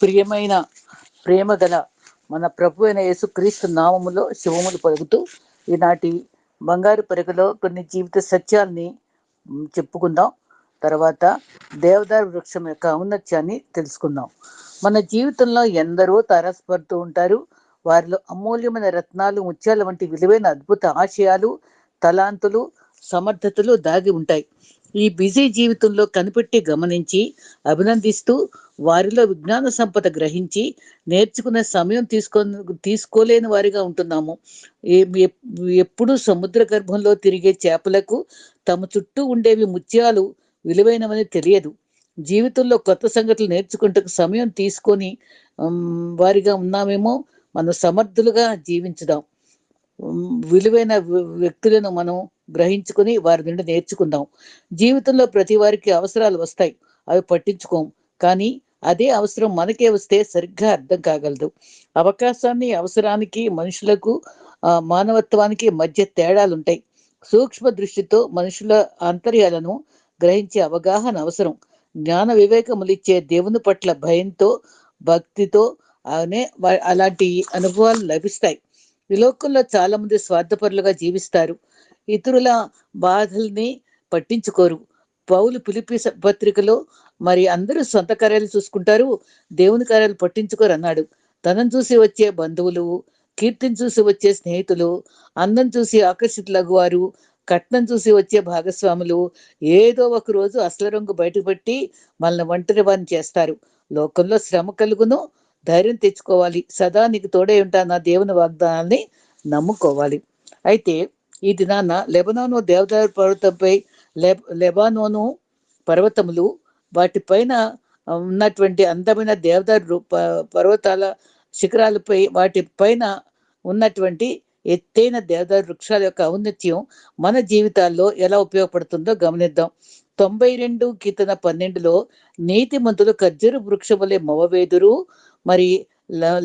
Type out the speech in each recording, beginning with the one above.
ప్రియమైన ప్రేమ గల మన ప్రభు అయిన యేసుక్రీస్తు నామములో శివములు పలుకుతూ ఈనాటి బంగారు పెరుగులో కొన్ని జీవిత సత్యాల్ని చెప్పుకుందాం. తర్వాత దేవదారు వృక్షం యొక్క ఔన్నత్యాన్ని తెలుసుకుందాం. మన జీవితంలో ఎందరో తారసపడుతూ ఉంటారు. వారిలో అమూల్యమైన రత్నాలు ముత్యాల వంటి విలువైన అద్భుత ఆశయాలు తలాంతులు సమర్థతలు దాగి ఉంటాయి. ఈ బిజీ జీవితంలో కనిపెట్టి గమనించి అభినందిస్తూ వారిలో విజ్ఞాన సంపద గ్రహించి నేర్చుకునే సమయం తీసుకో తీసుకోలేని వారిగా ఉంటున్నాము. ఎప్పుడు ఎప్పుడూ సముద్ర గర్భంలో తిరిగే చేపలకు తమ చుట్టూ ఉండేవి ముత్యాలు విలువైనవని తెలియదు. జీవితంలో కొత్త సంగతులు నేర్చుకుంటూ సమయం తీసుకొని వారిగా ఉన్నామేమో మనం సమర్థులుగా జీవించుదాం. విలువైన వ్య- వ్యక్తులను మనం గ్రహించుకొని వారి నుండి నేర్చుకుందాం. జీవితంలో ప్రతి వారికి అవసరాలు వస్తాయి. అవి పట్టించుకోం. కానీ అదే అవసరం మనకే వస్తే సరిగ్గా అర్థం కాగలదు. అవకాశాన్ని అవసరానికి మనుషులకు మానవత్వానికి మధ్య తేడాలు ఉంటాయి సూక్ష్మ దృష్టితో మనుషుల ఆంతర్యాలను గ్రహించే అవగాహన అవసరం. జ్ఞాన వివేకములిచ్చే దేవుని పట్ల భయంతో భక్తితో అనే అలాంటి అనుభవాలు లభిస్తాయి. ఈ లోకంలో చాలా మంది స్వార్థపరులుగా జీవిస్తారు. ఇతరుల బాధల్ని పట్టించుకోరు. పౌలు పిలిపి పత్రికలో మరి అందరూ సొంత కార్యాలు చూసుకుంటారు దేవుని కార్యాలు పట్టించుకోరు అన్నాడు. తనను చూసి వచ్చే బంధువులు కీర్తిని చూసి వచ్చే స్నేహితులు అందం చూసి ఆకర్షితులగు వారు కట్నం చూసి వచ్చే భాగస్వాములు ఏదో ఒక రోజు అసలు రంగు బయటపెట్టి మనల్ని ఒంటరి వారిని చేస్తారు. లోకంలో శ్రమ కలుగును ధైర్యం తెచ్చుకోవాలి. సదా నీకు తోడే ఉంటా నా దేవుని వాగ్దానాన్ని నమ్ముకోవాలి. అయితే ఈ దినాన లెబనాను దేవదారు పర్వతంపై లెబ లెబానోను పర్వతములు వాటిపైన ఉన్నటువంటి అందమైన దేవదారు రూ- పర్వతాల శిఖరాలపై వాటి పైన ఉన్నటువంటి ఎత్తైన దేవదారు వృక్షాల యొక్క ఔన్నత్యం మన జీవితాల్లో ఎలా ఉపయోగపడుతుందో గమనిద్దాం. తొంభై రెండు కీర్తన పన్నెండులో నీతిమంతులు ఖర్జూర వృక్షం వలె మవవేదురు మరి ల-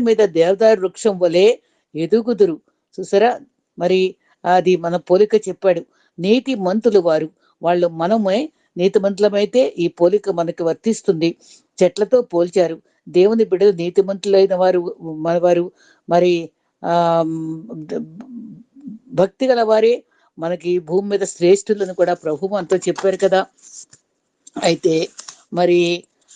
మీద దేవదారు వృక్షం వలె ఎదుగుదురు. చూసారా? మరి అది మన పోలిక చెప్పాడు. నీతి మంతులు వారు. వాళ్ళు మనమే నీతి మంతులమైతే ఈ పోలిక మనకి వర్తిస్తుంది. చెట్లతో పోల్చారు. దేవుని బిడ్డలు నీతిమంతులైన వారు మన వారు. మరి ఆ భక్తి గల వారే. మనకి భూమి మీద శ్రేష్ఠులను కూడా ప్రభు మనతో చెప్పారు కదా. అయితే మరి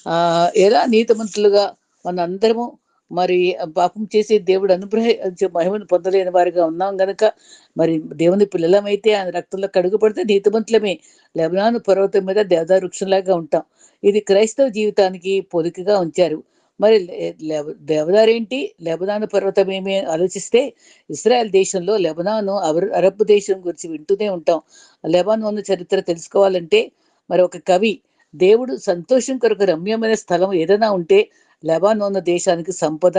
ఆ ఎలా నీతిమంతులుగా మనందరము మరి పాపం చేసి దేవుడు అనుగ్రహ మహిమను పొందలేని వారిగా ఉన్నాం గనక మరి దేవుని పిల్లలమైతే ఆయన రక్తంలో కడుగుపడితే నీతిమంతులమే. లెబనాను పర్వతం మీద దేవదారు వృక్షంలాగా ఉంటాం. ఇది క్రైస్తవ జీవితానికి పొలికగా ఉంచారు. మరి లే- దేవదారేంటి? లెబనాను పర్వతం ఏమి ఆలోచిస్తే ఇస్రాయల్ దేశంలో లెబనాను అర- అరబ్ దేశం గురించి వింటూనే ఉంటాం. లెబానోను చరిత్ర తెలుసుకోవాలంటే మరి ఒక కవి దేవుడు సంతోషం కొరకు రమ్యమైన స్థలం ఏదైనా ఉంటే లెబానోను దేశానికి సంపద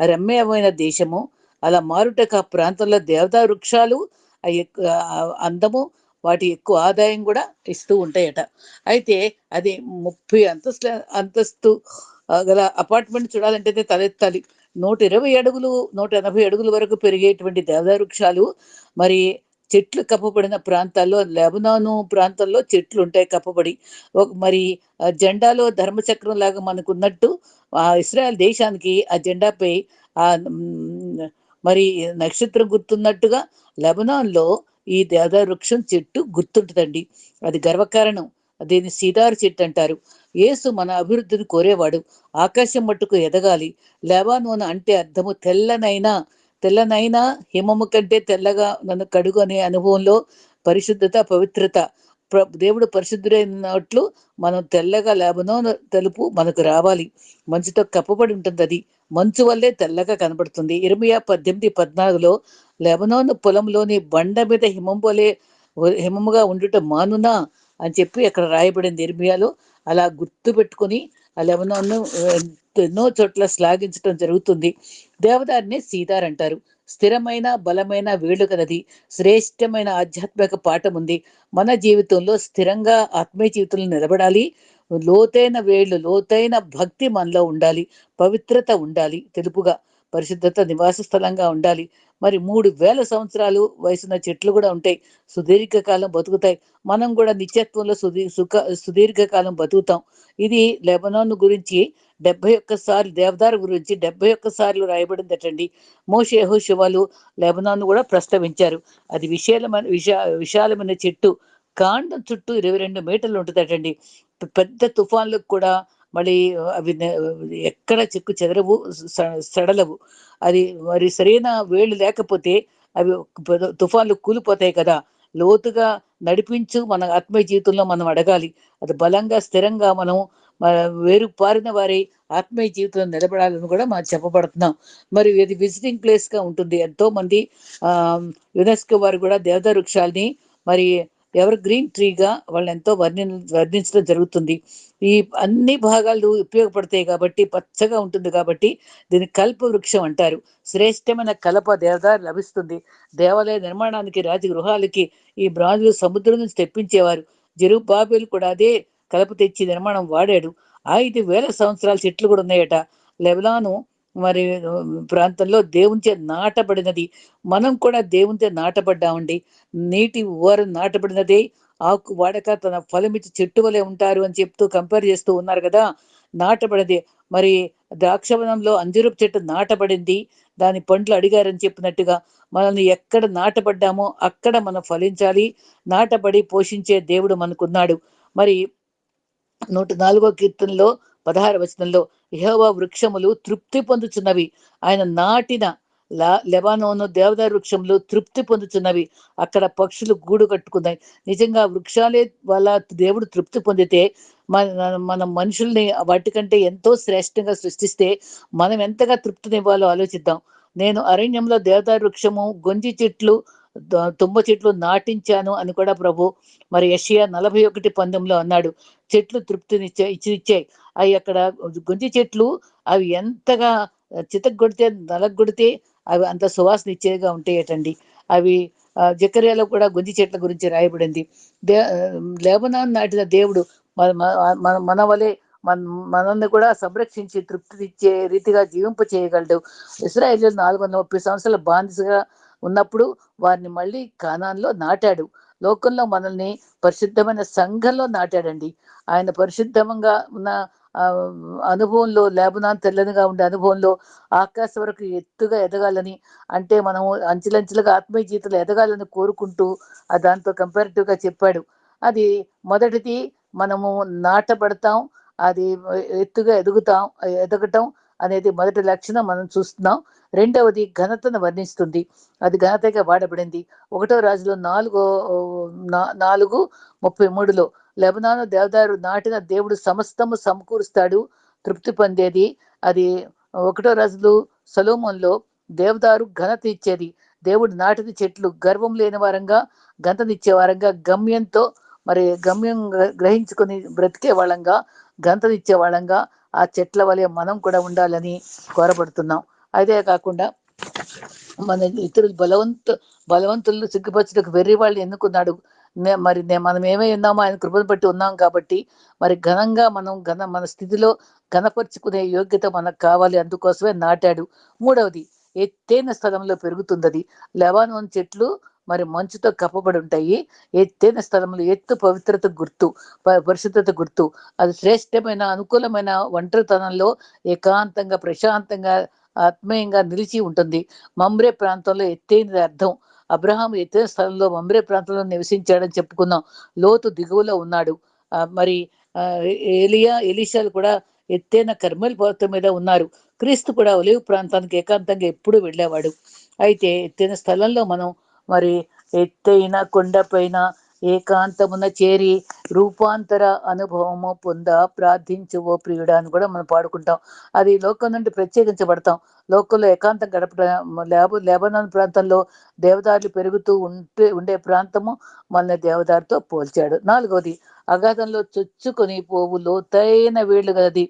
రమ్యమైన దేశము అలా మారుటకు ఆ ప్రాంతంలో దేవతా వృక్షాలు అందము వాటి ఎక్కువ ఆదాయం కూడా ఇస్తూ ఉంటాయట. అయితే అది ముప్పై అంతస్తుల అంతస్తు గల అపార్ట్మెంట్ చూడాలంటే తలెత్తాలి నూట ఇరవై అడుగులు నూట ఎనభై అడుగుల వరకు పెరిగేటువంటి దేవదా వృక్షాలు మరి చెట్లు కప్పబడిన ప్రాంతాల్లో లెబనాను ప్రాంతంలో చెట్లు ఉంటాయి కప్పబడి. ఒక మరి ఆ జెండాలో ధర్మచక్రం లాగా మనకు ఉన్నట్టు ఆ ఇస్రాయల్ దేశానికి ఆ జెండాపై ఆ మరి నక్షత్రం గుర్తున్నట్టుగా లెబనాన్లో ఈ దేదా వృక్షం చెట్టు గుర్తుంటుందండి. అది గర్వకారణం. దీన్ని సీదారు చెట్టు అంటారు. యేసు మన అభివృద్ధిని కోరేవాడు. ఆకాశం మట్టుకు ఎదగాలి. లెబానోన్ అంటే అర్థము తెల్లనైనా తెల్లనైనా హిమము కంటే తెల్లగా నన్ను కడుగు అనే అనుభవంలో పరిశుద్ధత పవిత్రత. ప్ర- దేవుడు పరిశుద్ధుడైనట్లు మనం తెల్లగా లేబనో తెలుపు మనకు రావాలి. మంచుతో కప్పబడి ఉంటుంది అది. మంచు వల్లే తెల్లగా కనబడుతుంది. ఇరవై పద్దెనిమిది పద్నాలుగులో లెబనోను పొలంలోని బండ మీద హిమం పోలే హిమముగా ఉండుట మానునా అని చెప్పి అక్కడ రాయబడింది ఇర్మియాలో. అలా గుర్తు పెట్టుకొని ఆ లెబనాన్ను ఎన్నో చోట్ల శ్లాఘించడం జరుగుతుంది. దేవదారిని సీతార్ అంటారు. స్థిరమైన బలమైన వేళ్ళు కలది శ్రేష్టమైన ఆధ్యాత్మిక పాఠం ఉంది. మన జీవితంలో స్థిరంగా ఆత్మీయ జీవితంలో నిలబడాలి. లోతైన వేళ్ళు లోతైన భక్తి మనలో ఉండాలి. పవిత్రత ఉండాలి. తెలుపుగా పరిశుద్ధత నివాస స్థలంగా ఉండాలి. మరి మూడు వేల సంవత్సరాలు వయసున్న చెట్లు కూడా ఉంటాయి. సుదీర్ఘకాలం బతుకుతాయి. మనం కూడా నిత్యత్వంలో సుదీ సుఖ సుదీర్ఘకాలం బతుకుతాం. ఇది లెబనాన్ గురించి డెబ్బై ఒక్కసార్లు దేవదారు గురించి డెబ్బై ఒక్కసార్లు రాయబడిందటండి. మోషేహో యెహోషువలు లెబనాన్ కూడా ప్రస్తావించారు అది విశాలమైన విశా విశాలమైన చెట్టు కాండం చుట్టూ ఇరవై రెండు మీటర్లు ఉంటుందటండి. పెద్ద తుఫాన్లకు కూడా మళ్ళీ అవి ఎక్కడ చెక్కు చెదరవు స- సడలవు. అది మరి సరైన వేళ్ళు లేకపోతే అవి తుఫాన్లు కూలిపోతాయి కదా. లోతుగా నడిపించు మన ఆత్మీయ జీవితంలో మనం అడగాలి. అది బలంగా స్థిరంగా మనం వేరు పారిన వారి ఆత్మీయ జీవితంలో నిలబడాలని కూడా మనం చెప్పబడుతున్నాం. మరి ఇది విజిటింగ్ ప్లేస్గా ఉంటుంది. ఎంతో మంది ఆ యునెస్కో వారు కూడా దేవదారు వృక్షాల్ని మరి ఎవర్ గ్రీన్ ట్రీగా వాళ్ళు ఎంతో వర్ణి వర్ణించడం జరుగుతుంది. ఈ అన్ని భాగాలు ఉపయోగపడతాయి కాబట్టి పచ్చగా ఉంటుంది కాబట్టి దీన్ని కల్ప వృక్షం అంటారు. శ్రేష్టమైన కలప దేవదారి లభిస్తుంది. దేవాలయ నిర్మాణానికి రాజగృహాలకి ఈ బ్రాంజులు సముద్రం నుంచి తెప్పించేవారు. జెరుబాబేలు కూడా అదే కలప తెచ్చి నిర్మాణం వాడాడు. ఐదు వేల సంవత్సరాల చెట్లు కూడా ఉన్నాయట. లెబనాను మరి ప్రాంతంలో దేవునిచే నాటబడినది. మనం కూడా దేవునిచే నాటబడ్డామండి. నీటి ఊర నాటబడినదే. ఆకు వాడక తన ఫలమిచ్చి చెట్టు వలె ఉంటారు అని చెప్తూ కంపేర్ చేస్తూ ఉన్నారు కదా. నాటబడినది. మరి ద్రాక్షవనంలో అంజురపు చెట్టు నాటబడింది. దాని పండ్లు అడిగారని చెప్పినట్టుగా మనల్ని ఎక్కడ నాటబడ్డామో అక్కడ మనం ఫలించాలి. నాటబడి పోషించే దేవుడు మనకున్నాడు. మరి నూట నాలుగో కీర్తనలో పదహారు వచనంలో యహోవా వృక్షములు తృప్తి పొందుచున్నవి. ఆయన నాటిన లా లెబానోను దేవదారు వృక్షములు తృప్తి పొందుచున్నవి. అక్కడ పక్షులు గూడు కట్టుకున్నాయి. నిజంగా వృక్షాలే వాళ్ళ దేవుడు తృప్తి పొందితే మన మన మనుషుల్ని వాటికంటే ఎంతో శ్రేష్టంగా సృష్టిస్తే మనం ఎంతగా తృప్తినివ్వాలో ఆలోచిద్దాం. నేను అరణ్యంలో దేవదారు వృక్షము గొంజి చెట్లు తుమ్మ చెట్లు నాటించాను అని కూడా ప్రభు మరి యషియా నలభై ఒకటి పందెంలో అన్నాడు. చెట్లు తృప్తినిచ్చే ఇచ్చి ఇచ్చాయి అవి అక్కడ గుంజి చెట్లు అవి ఎంతగా చితగొడితే నలగొడితే అవి అంత సువాసన ఇచ్చేదిగా ఉంటాయటండి. అవి జకర్యాలో కూడా గుంజి చెట్ల గురించి రాయబడింది. దే లేబనాన్ నాటిన దేవుడు మన మన- మన మన వలె మన మనల్ని కూడా సంరక్షించి తృప్తినిచ్చే రీతిగా జీవింప చేయగలడు ఇస్రాయేల్ నాలుగు వందల ముప్పై సంవత్సరాల బానిసగా ఉన్నప్పుడు వారిని మళ్ళీ కానాన్లో నాటాడు. లోకంలో మనల్ని పరిశుద్ధమైన సంఘంలో నాటాడండి. ఆయన పరిశుద్ధంగా ఉన్న ఆ, అనుభవంలో లేబనాన్ తెల్లనిగా ఉండే అనుభవంలో ఆకాశం వరకు ఎత్తుగా ఎదగాలని అంటే మనము అంచెలంచెలుగా ఆత్మీయ జీవితంలో ఎదగాలని కోరుకుంటూ దాంతో కంపారిటివ్గా గా చెప్పాడు. అది మొదటిది మనము నాటబడతాం అది ఎత్తుగా ఎదుగుతాం ఎదగటం అనేది మొదటి లక్షణం మనం చూస్తున్నాం. రెండవది ఘనతను వర్ణిస్తుంది. అది ఘనతగా వాడబడింది. ఒకటో రాజులో నాలుగో నా- నాలుగు ముప్పై మూడులో లెబనాను దేవదారు నాటిన దేవుడు సమస్తము సమకూరుస్తాడు. తృప్తి పొందేది. అది ఒకటో రాజులు సలోమంలో దేవదారు ఘనత ఇచ్చేది. దేవుడు నాటిన చెట్లు గర్వం లేని వారంగా ఘనతనిచ్చే వారంగా గమ్యంతో మరి గమ్యం గ్రహించుకొని బ్రతికే వాళ్ళంగా గంతనిచ్చే వాళ్ళంగా ఆ చెట్ల వలె మనం కూడా ఉండాలని కోరబడుతున్నాం అదే కాకుండా మన ఇతరులు బలవంతు బలవంతులు సిగ్గుపరచుటకు వెర్రి వాళ్ళు ఎన్నుకున్నాడు నే- మరి నే- మనం ఏమై ఉన్నామో ఆయన కృపను బట్టి ఉన్నాం కాబట్టి మరి ఘనంగా మనం ఘన మన స్థితిలో ఘనపరుచుకునే యోగ్యత మనకు కావాలి అందుకోసమే నాటాడు. మూడవది ఎత్తైన స్థలంలో పెరుగుతుందది లెబానోన్ చెట్లు మరి మంచుతో కప్పబడి ఉంటాయి. ఎత్తైన స్థలంలో ఎత్తు పవిత్రత గుర్తు ప- పరిశుద్ధత గుర్తు. అది శ్రేష్టమైన అనుకూలమైన ఒంటరితనంలో ఏకాంతంగా ప్రశాంతంగా ఆత్మీయంగా నిలిచి ఉంటుంది. మమ్రే ప్రాంతంలో ఎత్తైనది అర్థం. అబ్రహాం ఎత్తైన స్థలంలో మమ్రే ప్రాంతంలో నివసించాడని చెప్పుకున్నాం. లోతు దిగువలో ఉన్నాడు. మరి ఏలియా ఎలీషాలు కూడా ఎత్తైన కర్మల్ పర్వతం మీద ఉన్నారు. క్రీస్తు కూడా ఒలివ్ ప్రాంతానికి ఏకాంతంగా ఎప్పుడు వెళ్ళేవాడు. అయితే ఎత్తైన స్థలంలో మనం మరి ఎత్తైన కొండపైన ఏకాంతమున చేరి రూపాంతర అనుభవము పొంద ప్రార్థించువో ప్రియుడా అని కూడా మనం పాడుకుంటాం. అది లోకం నుండి ప్రత్యేకించబడతాం. లోకంలో ఏకాంతం గడపడం లేబ లేబనాన్ ప్రాంతంలో దేవదారులు పెరుగుతూ ఉంటే ఉండే ప్రాంతము మనల్ని దేవదారితో పోల్చాడు. నాలుగవది అగాధంలో చొచ్చుకొని పోవు లోతైన వేళ్ళు గది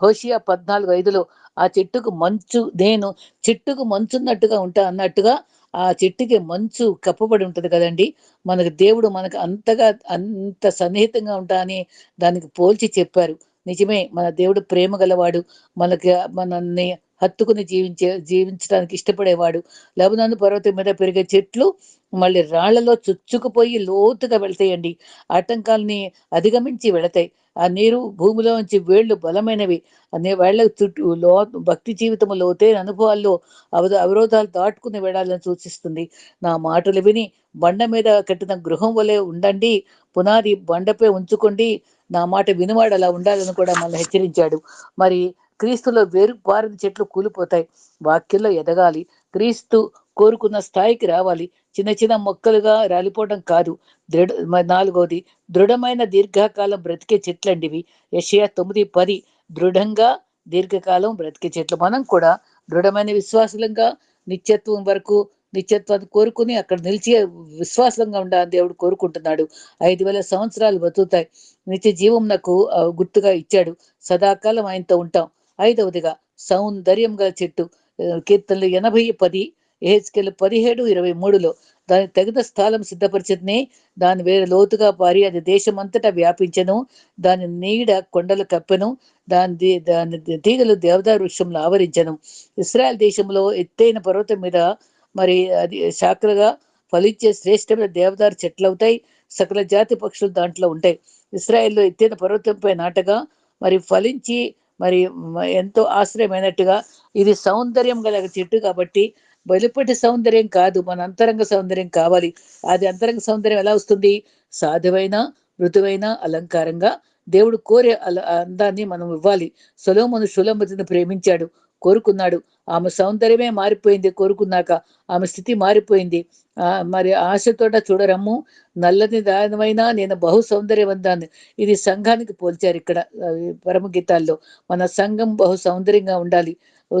హోషియా పద్నాలుగు ఐదులో ఆ చెట్టుకు మంచు నేను చెట్టుకు మంచున్నట్టుగా ఉంటా అన్నట్టుగా ఆ చెట్టుకి మంచు కప్పబడి ఉంటుంది కదండి. మనకు దేవుడు మనకు అంతగా అంత సన్నిహితంగా ఉంటా అని దానికి పోల్చి చెప్పారు. నిజమే మన దేవుడు ప్రేమ గలవాడు మనకి మనల్ని హత్తుకుని జీవించే జీవించడానికి ఇష్టపడేవాడు. లబనాను పర్వతం మీద పెరిగే చెట్లు మళ్ళీ రాళ్ళలో చుచ్చుకుపోయి లోతుగా వెళ్తాయండి. ఆటంకాల్ని అధిగమించి వెళతాయి. ఆ నీరు భూమిలో నుంచి వేళ్ళు బలమైనవి. అనే వేళ్ళ చుట్టూ లో భక్తి జీవితంలో లోతైన అనుభవాల్లో అవ అవరోధాలు దాటుకుని వెళ్ళాలని సూచిస్తుంది. నా మాటలు విని బండ మీద కట్టిన గృహం వలె ఉండండి. పునాది బండపై ఉంచుకోండి. నా మాట వినివాడు అలా ఉండాలని కూడా మనల్ని హెచ్చరించాడు. మరి క్రీస్తులో వేరు పారిన చెట్లు కూలిపోతాయి. వాక్యంలో ఎదగాలి. క్రీస్తు కోరుకున్న స్థాయికి రావాలి. చిన్న చిన్న మొక్కలుగా రాలిపోవడం కాదు. దృఢ నాలుగవది దృఢమైన దీర్ఘకాలం బ్రతికే చెట్లండి ఇవి యషయా తొమ్మిది పది దృఢంగా దీర్ఘకాలం బ్రతికే చెట్లు. మనం కూడా దృఢమైన విశ్వాసులంగా నిత్యత్వం వరకు నిత్యత్వాన్ని కోరుకుని అక్కడ నిలిచి విశ్వాసంగా ఉండాలని దేవుడు కోరుకుంటున్నాడు. ఐదు వేల సంవత్సరాలు బతుకుతాయి. నిత్య జీవం నాకు గుర్తుగా ఇచ్చాడు. సదాకాలం ఆయనతో ఉంటాం. ఐదవదిగా సౌందర్యం గల చెట్టు. కీర్తనలు ఎనభై పది ఏహెచ్కెల్ పదిహేడు ఇరవై మూడులో. దాని తగిన స్థలం సిద్ధపరిచింది. దాని వేరే లోతుగా పారి అది దేశమంతటా వ్యాపించను. దాని నీడ కొండలు కప్పెను. దాని దాని తీగలు దేవదారు వృక్షంలో ఆవరించను. ఇస్రాయల్ దేశంలో ఎత్తైన పర్వతం మీద మరి అది శాఖలుగా ఫలించే శ్రేష్టమైన దేవదారు చెట్లు అవుతాయి సకల జాతి పక్షులు దాంట్లో ఉంటాయి. ఇస్రాయల్లో ఎత్తైన పర్వతంపై నాటగా మరి ఫలించి మరి ఎంతో ఆశ్రయమైనట్టుగా ఇది సౌందర్యం గల చెట్టు కాబట్టి వెలుపటి సౌందర్యం కాదు మన అంతరంగ సౌందర్యం కావాలి. అది అంతరంగ సౌందర్యం ఎలా వస్తుంది? సాధువైన మృదువైన అలంకారంగా దేవుడు కోరే అల అందాన్ని మనం ఇవ్వాలి. సొలోమును సులమతిని ప్రేమించాడు. కోరుకున్నాడు. ఆమె సౌందర్యమే మారిపోయింది. కోరుకున్నాక ఆమె స్థితి మారిపోయింది. ఆ మరి ఆశతోట చూడరమ్ము. నల్లని దానమైనా నేను బహు సౌందర్యవంతాన్ని. ఇది సంఘానికి పోల్చారు ఇక్కడ ఆ, గీతాల్లో పరమగీతాల్లో. మన సంఘం బహు సౌందర్యంగా ఉండాలి.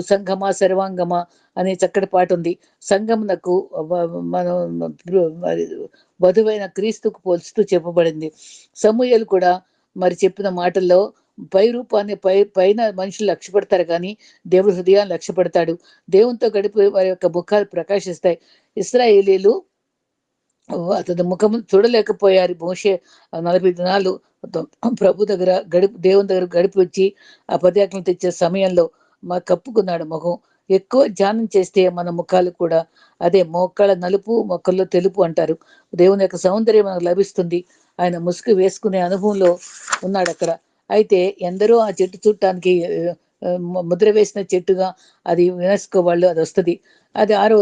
సంఘమా సర్వాంగమా అనే చక్కటి పాట ఉంది. సంఘమునకు మనం వధువైన క్రీస్తుకు పోల్చుతూ చెప్పబడింది. సమూహలు కూడా మరి చెప్పిన మాటల్లో పై రూపాన్ని పై పైన మనుషులు లక్ష్య పెడతారు కానీ దేవుడు హృదయాన్ని లక్ష్య పెడతాడు. దేవునితో గడిపే వారి యొక్క ముఖాలు ప్రకాశిస్తాయి. ఇస్రాయేలీలు అతని ముఖం చూడలేకపోయారు. మోషే నలభై దినాలు ప్రభు దగ్గర గడిపి దేవుని దగ్గర గడిపి వచ్చి ఆ పదయాత్రలు తెచ్చే సమయంలో మా కప్పుకున్నాడు ముఖం ఎక్కువ ధ్యానం చేస్తే మన ముఖాలు కూడా అదే మోకాళ్ళ నలుపు మొక్కల్లో తెలుపు అంటారు. దేవుని యొక్క సౌందర్యం మనకు లభిస్తుంది. ఆయన ముసుగు వేసుకునే అనుభవంలో ఉన్నాడు అక్కడ. అయితే ఎందరో ఆ చెట్టు చూడటానికి ముద్ర వేసిన చెట్టుగా అది యునెస్కో వాళ్ళు అది వస్తుంది. అది ఆరో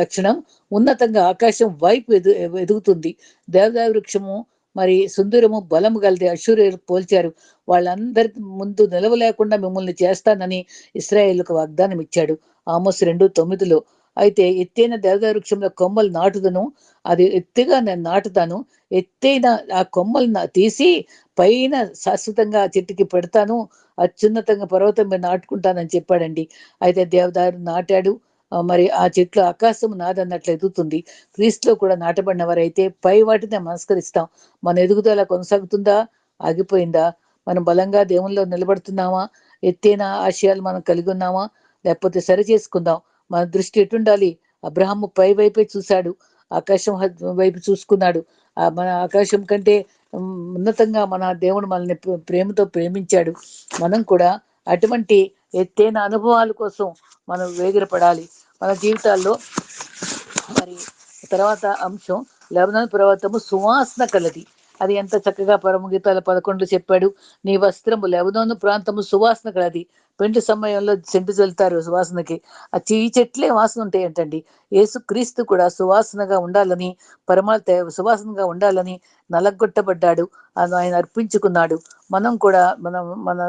లక్షణం ఉన్నతంగా ఆకాశం వైపు ఎదు ఎదుగుతుంది. దేవదాయ వృక్షము మరి సుందరము బలము కలిది అశూర్యులు పోల్చారు. వాళ్ళందరి ముందు నిలవలేకుండా మిమ్మల్ని చేస్తానని ఇస్రాయేల్కు వాగ్దానం ఇచ్చాడు ఆమోస్ రెండు తొమ్మిదిలో అయితే ఎత్తైన దేవదాయ వృక్షంలో కొమ్మలు నాటుదను. అది ఎత్తుగా నేను నాటుతాను. ఎత్తైన ఆ కొమ్మలు తీసి పైన శాశ్వతంగా ఆ చెట్టుకి పెడతాను. అత్యున్నతంగా పర్వతం మీద నాటుకుంటానని చెప్పాడండి. అయితే దేవదారు నాటాడు. మరి ఆ చెట్లు ఆకాశం నాదన్నట్లు ఎదుగుతుంది. క్రీస్తులో కూడా నాటబడిన వారైతే పై వాటిని మనస్కరిస్తాం. మన ఎదుగుదల కొనసాగుతుందా? ఆగిపోయిందా? మనం బలంగా దేవునిలో నిలబడుతున్నామా? ఎత్తైన ఆశయాలు మనం కలిగి ఉన్నామా? లేకపోతే సరి చేసుకుందాం. మన దృష్టి ఎటుండాలి? అబ్రహాము పై వైపే చూశాడు. ఆకాశం వైపు చూసుకున్నాడు. ఆ మన ఆకాశం కంటే ఉన్నతంగా మన దేవుడు మనల్ని ప్రేమతో ప్రేమించాడు. మనం కూడా అటువంటి ఎత్తైన అనుభవాల కోసం మనం వేగిరపడాలి. మన జీవితాల్లో మరి తర్వాత అంశం లెబనాన్ పర్వతము సువాసన కలది. అది ఎంత చక్కగా పరమగీతాల పదకొండు చెప్పాడు. నీ వస్త్రము లెబనాను ప్రాంతము సువాసన కలది. పెండ్లి సమయంలో సెంటు చల్లుతారు సువాసనకి. ఆ చీ చెట్లే వాసన ఉంటాయంటండి యేసు క్రీస్తు కూడా సువాసనగా ఉండాలని పరమాత్మ సువాసనగా ఉండాలని నలగొట్టబడ్డాడు. ఆయన అర్పించుకున్నాడు. మనం కూడా మనం మన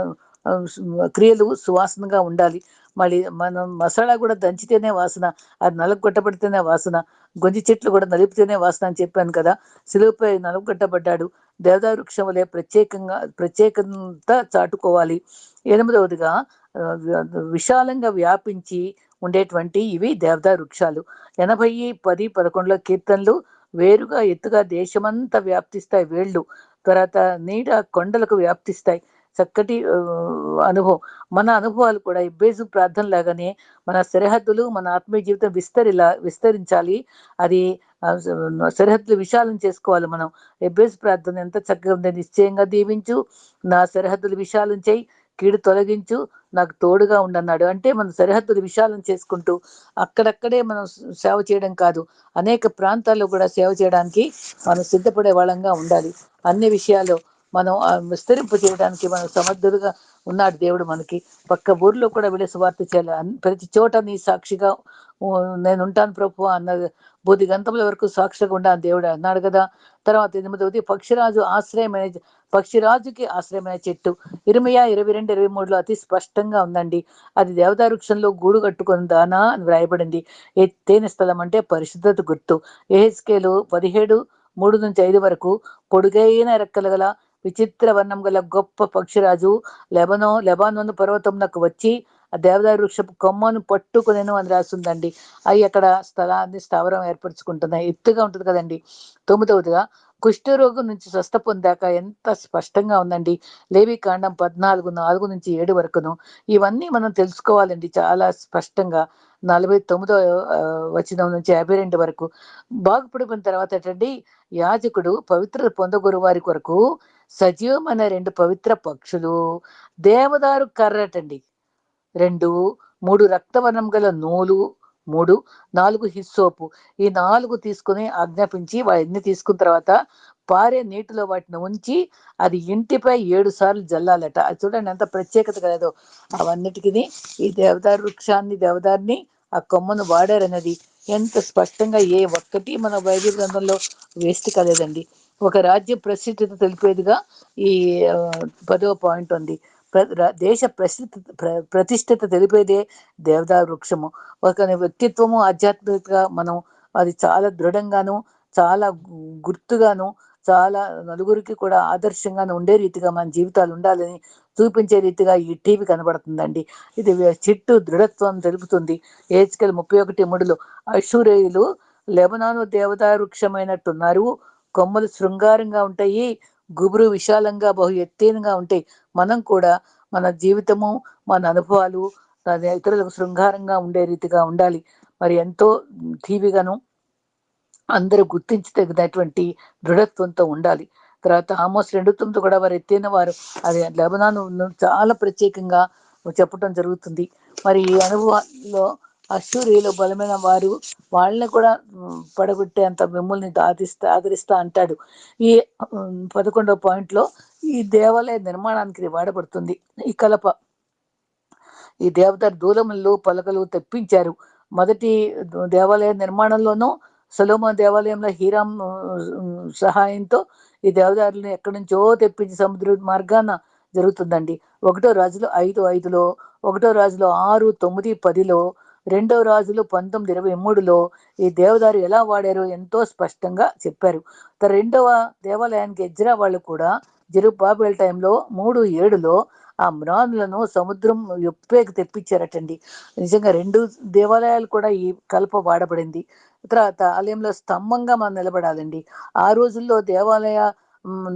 క్రియలు సువాసనగా ఉండాలి. మళ్ళీ మనం మసాలా కూడా దంచితేనే వాసన అది నలగొట్టబడితేనే వాసన గొంజి చెట్లు కూడా నలిపితేనే వాసన అని చెప్పాను కదా సిలువపై నలుగొట్టబడ్డాడు దేవదా వృక్షం వలె ప్రత్యేకంగా ప్రత్యేకత చాటుకోవాలి. ఎనిమిదవదిగా విశాలంగా వ్యాపించి ఉండేటువంటి ఇవి దేవదా వృక్షాలు ఎనభై పది పదకొండులో కీర్తనలు వేరుగా ఎత్తుగా దేశమంతా వ్యాప్తిస్తాయి వేళ్ళు తర్వాత నీడ కొండలకు వ్యాప్తిస్తాయి. చక్కటి అనుభవం. మన అనుభవాలు కూడా ఇబ్బేసు ప్రార్థన లాగానే మన సరిహద్దులు మన ఆత్మీయ జీవితం విస్తరిలా విస్తరించాలి. అది సరిహద్దులు విశాలం చేసుకోవాలి మనం. ఎబ్బేసు ప్రార్థన ఎంత చక్కగా ఉందో నిశ్చయంగా దీవించు. నా సరిహద్దులు విశాలం చేయి. కీడు తొలగించు. నాకు తోడుగా ఉండన్నాడు. అంటే మనం సరిహద్దులు విశాలం చేసుకుంటూ అక్కడక్కడే మనం సేవ చేయడం కాదు. అనేక ప్రాంతాల్లో కూడా సేవ చేయడానికి మనం సిద్ధపడే వాళ్ళంగా ఉండాలి. అన్ని విషయాల్లో మనం విస్తరింపు చేయడానికి మనం సమర్థుడుగా ఉన్నాడు దేవుడు మనకి. పక్క ఊర్లో కూడా వెళ్ళి సువార్త చేయాలి. ప్రతి చోట నీ సాక్షిగా నేను ఉంటాను ప్రభు అన్న బుద్ధి గంతముల వరకు సాక్షిగా ఉండాను దేవుడు అన్నాడు కదా. తర్వాత ఎనిమిదవది పక్షిరాజు ఆశ్రయమైన పక్షిరాజుకి ఆశ్రయమైన చెట్టు. ఇరవై ఇరవై రెండు ఇరవై మూడులో అతి స్పష్టంగా ఉందండి. అది దేవదారు వృక్షంలో గూడు కట్టుకుని దానా అని వ్రాయబడింది. ఎత్తైన స్థలం అంటే పరిశుద్ధత గుర్తు. ఏహెచ్కేలు పదిహేడు మూడు నుంచి ఐదు వరకు పొడుగైన రెక్కలు గల విచిత్ర వర్ణం గల గొప్ప పక్షిరాజు లెబనో లెబానోను పర్వతంనకు వచ్చి ఆ దేవదారు వృక్షపు కొమ్మను పట్టుకునేను అని రాస్తుందండి. అవి అక్కడ స్థలాన్ని స్థావరం ఏర్పరచుకుంటున్నాయి. ఎత్తుగా ఉంటుంది కదండి. తొమ్మిదవదిగా కుష్ఠరోగం నుంచి స్వస్థ పొందాక ఎంత స్పష్టంగా ఉందండి. లేవి కాండం పద్నాలుగు నాలుగు నుంచి ఏడు వరకును. ఇవన్నీ మనం తెలుసుకోవాలండి చాలా స్పష్టంగా. నలభై తొమ్మిదో వచ్చిన వచనం నుంచి యాభై రెండు వరకు. బాగుపడిపోయిన తర్వాత ఏంటండి? యాజకుడు పవిత్రత పొందగురు వారి కొరకు సజీవమైన రెండు పవిత్ర పక్షులు దేవదారు కర్రటండి. రెండు మూడు రక్తవర్ణం గల నూలు మూడు నాలుగు హిస్సోపు. ఈ నాలుగు తీసుకుని ఆజ్ఞాపించి వాటిని తీసుకున్న తర్వాత పారే నీటిలో వాటిని ఉంచి అది ఇంటిపై ఏడు సార్లు జల్లాలట. అది చూడండి ఎంత ప్రత్యేకత కలదో. అవన్నిటికీ ఈ దేవదారు వృక్షాన్ని దేవదారిని ఆ కొమ్మను వాడారన్నది. ఎంత స్పష్టంగా ఏ ఒక్కటి మన బైబిల్ గ్రంథంలో వేస్ట్ కాలేదండి. ఒక రాజ్య ప్రసిద్ధత తెలిపేదిగా ఈ పదవ పాయింట్ ఉంది. ప్ర- రా- దేశ ప్రసిద్ధ ప్ర- తెలిపేదే దేవదారు వృక్షము. ఒక వ్యక్తిత్వము ఆధ్యాత్మికగా మనం అది చాలా దృఢంగాను చాలా గుర్తుగాను చాలా నలుగురికి కూడా ఆదర్శంగాను ఉండే రీతిగా మన జీవితాలు ఉండాలని చూపించే రీతిగా ఈ టీవీ కనబడుతుందండి. ఇది చిట్టు దృఢత్వం తెలుపుతుంది. ఏజ్కెల్ ముప్పై ఒకటి మూడులో అశూరేయులు లెబనాను దేవతా వృక్షమైనట్టున్నారు. కొమ్మలు శృంగారంగా ఉంటాయి గుబురు విశాలంగా బహు ఎత్తైనగా ఉంటాయి. మనం కూడా మన జీవితము మన అనుభవాలు ఇతరులకు శృంగారంగా ఉండే రీతిగా ఉండాలి. మరి ఎంతో టీవీగాను అందరూ గుర్తించదగినటువంటి దృఢత్వంతో ఉండాలి. తర్వాత ఆమోస్ రెండు తొమ్మిది కూడా వారు ఎత్తైన వారు. అది లెబనాను చాలా ప్రత్యేకంగా చెప్పడం జరుగుతుంది. మరి ఈ అనుభవాల్లో అశూరిలో బలమైన వారు వాళ్ళని కూడా పడగొట్టే అంత మిమ్మల్ని ఆదిస్తా ఆదరిస్తా అంటాడు. ఈ పదకొండవ పాయింట్లో ఈ దేవాలయ నిర్మాణానికి ఇది వాడబడుతుంది. ఈ కలప ఈ దేవత దూలములు పలకలు తెప్పించారు. మొదటి దేవాలయ నిర్మాణంలోనూ సలోమా దేవాలయంలో హీరాం సహాయంతో ఈ దేవదారులను ఎక్కడి నుంచో తెప్పించి సముద్ర మార్గాన జరుగుతుందండి. ఒకటో రాజులు ఐదు ఐదులో ఒకటో రాజులో ఆరు తొమ్మిది పదిలో రెండో రాజులు పంతొమ్మిది ఇరవై మూడులో ఈ దేవదారు ఎలా వాడారో ఎంతో స్పష్టంగా చెప్పారు. తర్వాత రెండవ దేవాలయానికి ఎజ్రా వాళ్ళు కూడా జెరుబాబేల్ టైంలో మూడు ఏడులో ఆ మ్రానులను సముద్రం ఎప్పేకి తెప్పించారటండి. నిజంగా రెండు దేవాలయాలు కూడా ఈ కలప వాడబడింది. తర్వాత ఆలయంలో స్తంభంగా మనం నిలబడాలండి. ఆ రోజుల్లో దేవాలయ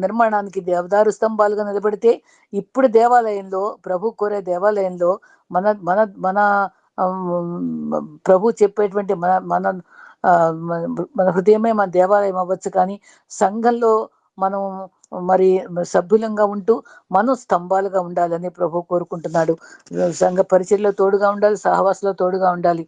నిర్మాణానికి దేవదారు స్తంభాలుగా నిలబడితే ఇప్పుడు దేవాలయంలో ప్రభు కోరే దేవాలయంలో మన మన మన ప్రభు చెప్పేటువంటి మన మన మన- హృదయమే మన దేవాలయం అవ్వచ్చు కానీ సంఘంలో మనం మరి సభ్యులంగా ఉంటూ మనం స్తంభాలుగా ఉండాలని ప్రభు కోరుకుంటున్నాడు. సంఘ పరిచయలో తోడుగా ఉండాలి సహవాసంలో తోడుగా ఉండాలి.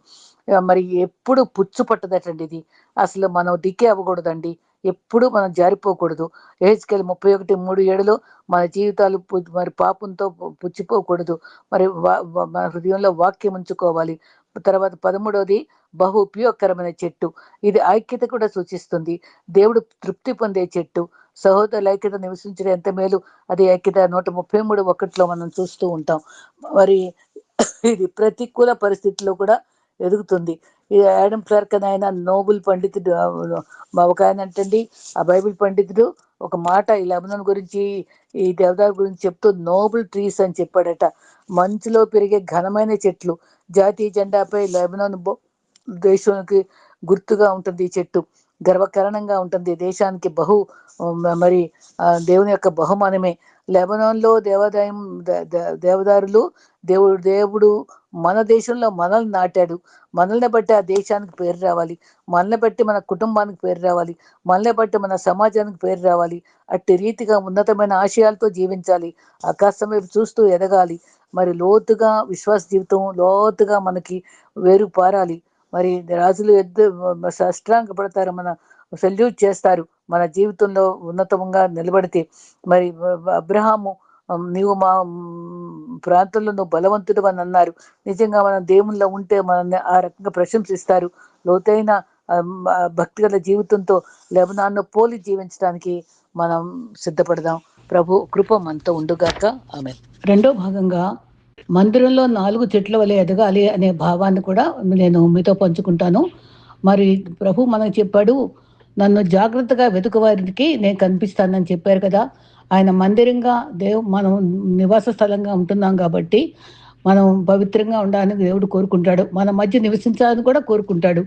మరి ఎప్పుడు పుచ్చు పట్టదటండి ఇది. అసలు మనం డికే అవ్వకూడదండి. ఎప్పుడూ మనం జారిపోకూడదు. ఏజ్కెళ్ళి ముప్పై ఒకటి మూడు ఏడులో మన జీవితాలు మరి పాపంతో పుచ్చిపోకూడదు. మరి వా- మన హృదయంలో వాక్యం ఉంచుకోవాలి. తర్వాత పదమూడవది బహు ఉపయోగకరమైన చెట్టు. ఇది ఐక్యత కూడా సూచిస్తుంది. దేవుడు తృప్తి పొందే చెట్టు. సహోదరుల ఐక్యత నివసించడం ఎంత మేలు. అది ఐక్యత నూట ముప్పై మూడు ఒకటిలో మనం చూస్తూ ఉంటాం. మరి ఇది ప్రతికూల పరిస్థితుల్లో కూడా ఎదుగుతుంది. ఈ యాడమ్ క్లర్క్ అని ఆయన నోబుల్ పండితుడు ఒక ఆయన అంటండి ఆ బైబిల్ పండితుడు ఒక మాట ఈ లెబనన్ గురించి ఈ దేవదారు గురించి చెప్తూ నోబుల్ ట్రీస్ అని చెప్పాడట. మంచులో పెరిగే ఘనమైన చెట్లు జాతీయ జెండాపై లెబనాన్ దేశానికి గుర్తుగా ఉంటుంది ఈ చెట్టు. గర్వకారణంగా ఉంటుంది దేశానికి బహు మ- మరి దేవుని యొక్క బహుమానమే. లెబనాన్లో దేవాదాయం దే- దేవదారులు దేవుడు దేవుడు మన దేశంలో మనల్ని నాటాడు. మనల్ని బట్టి ఆ దేశానికి పేరు రావాలి. మనల్ని బట్టి మన కుటుంబానికి పేరు రావాలి. మనల్ని బట్టి మన సమాజానికి పేరు రావాలి. అట్టి రీతిగా ఉన్నతమైన ఆశయాలతో జీవించాలి. ఆకాశం వైపు చూస్తూ ఎదగాలి. మరి లోతుగా విశ్వాస జీవితం లోతుగా మనకి వేరు పారాలి. మరి రాజులు ఎద్దు సాష్టాంగ పడతారు మన సెల్యూట్ చేస్తారు. మన జీవితంలో ఉన్నతంగా నిలబడితే. మరి అబ్రహాము నీవు మా ప్రాంతంలో నువ్వు బలవంతుడు అని అన్నారు. నిజంగా మనం దేవుల్లో ఉంటే మనల్ని ఆ రకంగా ప్రశంసిస్తారు. లోతైన భక్తిగల జీవితంతో లెబనాన్ను పోలి జీవించడానికి మనం సిద్ధపడదాం. ప్రభు కృప మనతో ఉండుగాక. ఆమె రెండో భాగంగా మందిరంలో నాలుగు చెట్ల వలె ఎదగాలి అనే భావాన్ని కూడా నేను మీతో పంచుకుంటాను. మరి ప్రభు మనకు చెప్పాడు నన్ను జాగ్రత్తగా వెతుకువారికి నేను కనిపిస్తానని చెప్పారు కదా. ఆయన మందిరంగా దేవు మనం నివాస స్థలంగా ఉంటున్నాం కాబట్టి మనం పవిత్రంగా ఉండాలని దేవుడు కోరుకుంటాడు. మన మధ్య నివసించాలని కూడా కోరుకుంటాడు.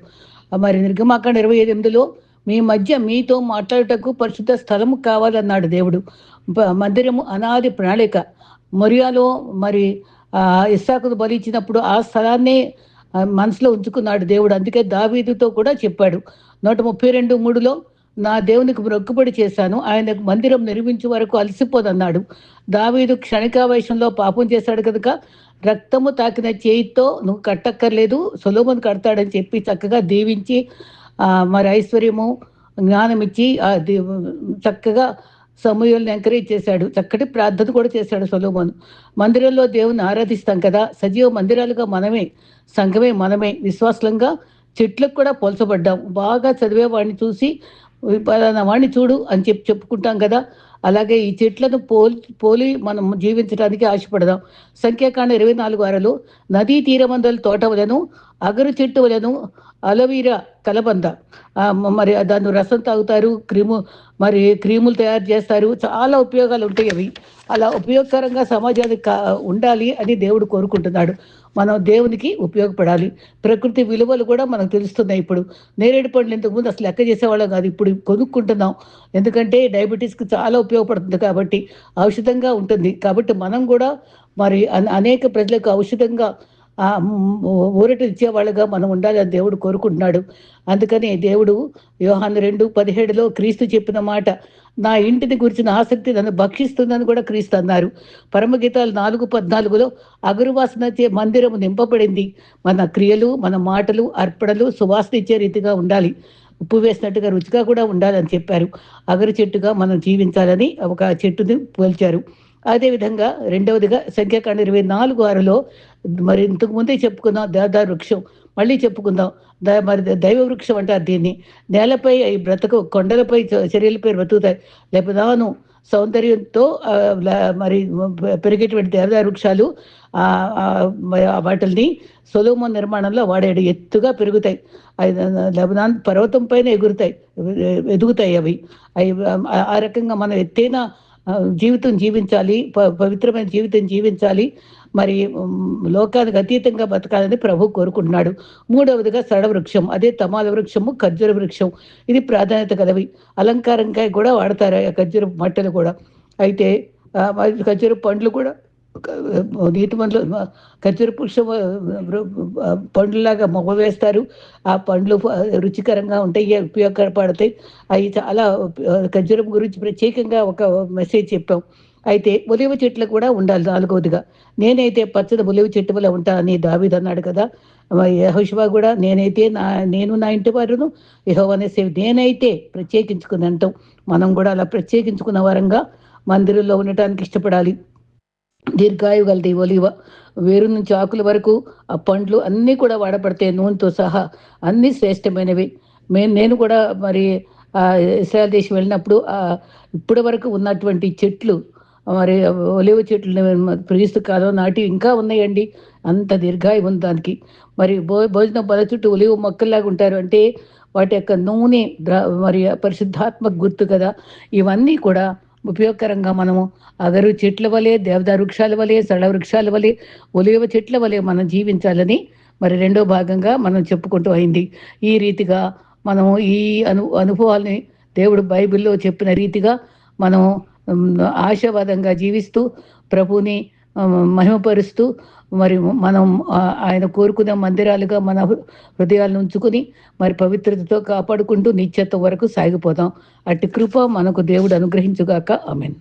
మరి నిర్గమాకాండ ఇరవై ఎనిమిదిలో మీ మధ్య మీతో మాట్లాడుటకు పరిశుద్ధ స్థలము కావాలన్నాడు దేవుడు. మందిరము అనాది ప్రణాళిక. మొరియాలో మరి ఆ ఇస్సాకును బలి ఇచ్చినప్పుడు ఆ స్థలాన్ని మనసులో ఉంచుకున్నాడు దేవుడు. అందుకే దావీదుతో కూడా చెప్పాడు. నూట ముప్పై రెండు మూడులో నా దేవునికి మొక్కుబడి చేశాను. ఆయనకు మందిరం నిర్మించే వరకు అలసిపోదన్నాడు. దావీదు క్షణికావేశంలో పాపం చేశాడు కనుక రక్తము తాకిన చేయితో నువ్వు కట్టక్కర్లేదు సులభం కడతాడని చెప్పి చక్కగా దీవించి మరి ఐశ్వర్యము జ్ఞానం ఇచ్చి చక్కగా సమూహల్ని ఎంకరేజ్ చేశాడు. చక్కటి ప్రార్థన కూడా చేశాడు సొలోమోను. మందిరంలో దేవుని ఆరాధిస్తాం కదా. సజీవ మందిరాలుగా మనమే సంఘమే మనమే. విశ్వాసంగా చెట్లకు కూడా పోల్చబడ్డాం. బాగా చదివే వాడిని చూసి పలానా వాణ్ణి చూడు అని చెప్పి చెప్పుకుంటాం కదా. అలాగే ఈ చెట్లను పోలి పోలి మనం జీవించడానికి ఆశపడదాం. సంఖ్యాకాండ ఇరవై నాలుగు వారలు నదీ తీరమందల తోట వలను అగరు చెట్టు వలను అలవీర కలబంద. మరి దాన్ని రసం తాగుతారు క్రీము మరి క్రీములు తయారు చేస్తారు. చాలా ఉపయోగాలు ఉంటాయి అవి. అలా ఉపయోగకరంగా సమాజానికి ఉండాలి అని దేవుడు కోరుకుంటున్నాడు. మనం దేవునికి ఉపయోగపడాలి. ప్రకృతి విలువలు కూడా మనకు తెలుస్తున్నాయి ఇప్పుడు. నేరేడు పండ్లు ఇంతకుముందు అసలు లెక్క చేసేవాళ్ళం కాదు. ఇప్పుడు కొనుక్కుంటున్నాం. ఎందుకంటే డయాబెటీస్కి చాలా ఉపయోగపడుతుంది కాబట్టి ఔషధంగా ఉంటుంది. కాబట్టి మనం కూడా మరి అనేక ప్రజలకు ఔషధంగా ఊరట ఇచ్చేవాళ్ళుగా మనం ఉండాలని దేవుడు కోరుకుంటున్నాడు. అందుకని దేవుడు యోహాను రెండు పదిహేడులో క్రీస్తు చెప్పిన మాట నా ఇంటిని గురించిన ఆసక్తి నన్ను భక్షిస్తుందని కూడా క్రీస్తు అన్నారు. పరమగీతాలు నాలుగు పద్నాలుగులో అగురువాసనచే మందిరము నింపబడింది. మన క్రియలు మన మాటలు అర్పణలు సువాసన ఇచ్చే రీతిగా ఉండాలి. ఉప్పు వేసినట్టుగా రుచిగా కూడా ఉండాలని చెప్పారు. అగరు చెట్టుగా మనం జీవించాలని ఒక చెట్టుని పోల్చారు. అదేవిధంగా రెండవదిగా సంఖ్యాకాండ ఇరవై నాలుగు ఆరులో మరి ఇంతకు ముందే చెప్పుకున్న దేవదార వృక్షం. మళ్ళీ చెప్పుకుందాం. ద- మరి దైవ వృక్షం అంటారు దీన్ని? నేలపై అవి బ్రతక కొండలపై చర్యలపై బ్రతుకుతాయి. లేపదాను సౌందర్యంతో మరి పెరిగేటువంటి దేవదాయ వృక్షాలు వాటిని ఆ, వాటిల్ని నిర్మాణంలో వాడాడు. ఎత్తుగా పెరుగుతాయి. అవి లెబనాన్ పర్వతం పైన ఎగురుతాయి. ఎదుగుతాయి అవి. అవి ఆ- రకంగా మనం ఎత్తైన జీవితం జీవించాలి ప- పవిత్రమైన జీవితం జీవించాలి. మరి లోకానికి అతీతంగా బతకాలని ప్రభు కోరుకుంటున్నాడు. మూడవదిగా సడ వృక్షం అదే తమాల వృక్షము ఖర్జూర వృక్షం. ఇది ప్రాధాన్యత కలవి అలంకారంగా కూడా వాడతారు ఆ ఖర్జూర మట్టలు కూడా. అయితే మరి ఖర్జూర పండ్లు కూడా నీటి పండ్లు ఖర్జూర పుష్ప పండ్లులాగా మొగ్గ వేస్తారు. ఆ పండ్లు రుచికరంగా ఉంటాయి ఉపయోగపడతాయి. అవి చాలా ఉప- ఖర్జూరం గురించి ప్రత్యేకంగా ఒక మెసేజ్ చెప్పాం. అయితే ఒలివ చెట్లు కూడా ఉండాలి నాలుగవదిగా నేనైతే పచ్చడి ఒలివ చెట్టు వల్ల ఉంటానని దావిద్ అన్నాడు కదా. యహోషివా కూడా నేనైతే నా నేను నా ఇంటి వారును యహోవనే సేవ నేనైతే ప్రత్యేకించుకుని అంటాం. మనం కూడా అలా ప్రత్యేకించుకున్న వారంగా మందిరంలో ఉండటానికి ఇష్టపడాలి. దీర్ఘాయు గలది ఒలివ. వేరు నుంచి ఆకుల వరకు ఆ పండ్లు అన్నీ కూడా వాడబడతాయి నూనెతో సహా అన్నీ శ్రేష్టమైనవి. మేము నేను కూడా మరి ఇస్రాయల్ దేశం వెళ్ళినప్పుడు ఇప్పటి వరకు ఉన్నటువంటి చెట్లు మరి ఒలివ చెట్లు ప్రీస్తు కాలం నాటి ఇంకా ఉన్నాయండి. అంత దీర్ఘాయు ఉంది దానికి. మరి భో భోజనం బల చుట్టూ ఒలివ మొక్కల్లాగా ఉంటారు అంటే వాటి యొక్క నూనె మరి పరిశుద్ధాత్మక గుర్తు కదా. ఇవన్నీ కూడా ఉపయోగకరంగా మనము అగరు చెట్ల వలె దేవదా వృక్షాల వలె సరళ వృక్షాల వలె ఒలివ చెట్ల వలె మనం జీవించాలని మరి రెండో భాగంగా మనం చెప్పుకుంటూ అయింది. ఈ రీతిగా మనము ఈ అను అనుభవాల్ని దేవుడు బైబిల్లో చెప్పిన రీతిగా మనం ఆశావాదంగా జీవిస్తూ ప్రభుని మహిమపరుస్తూ మరి మనం ఆయన కోరుకున్న మందిరాలుగా మన హృదయాలను ఉంచుకుని మరి పవిత్రతతో కాపాడుకుంటూ నిత్యత్వం వరకు సాగిపోదాం. అట్టి కృప మనకు దేవుడు అనుగ్రహించుగాక. ఆమెన్.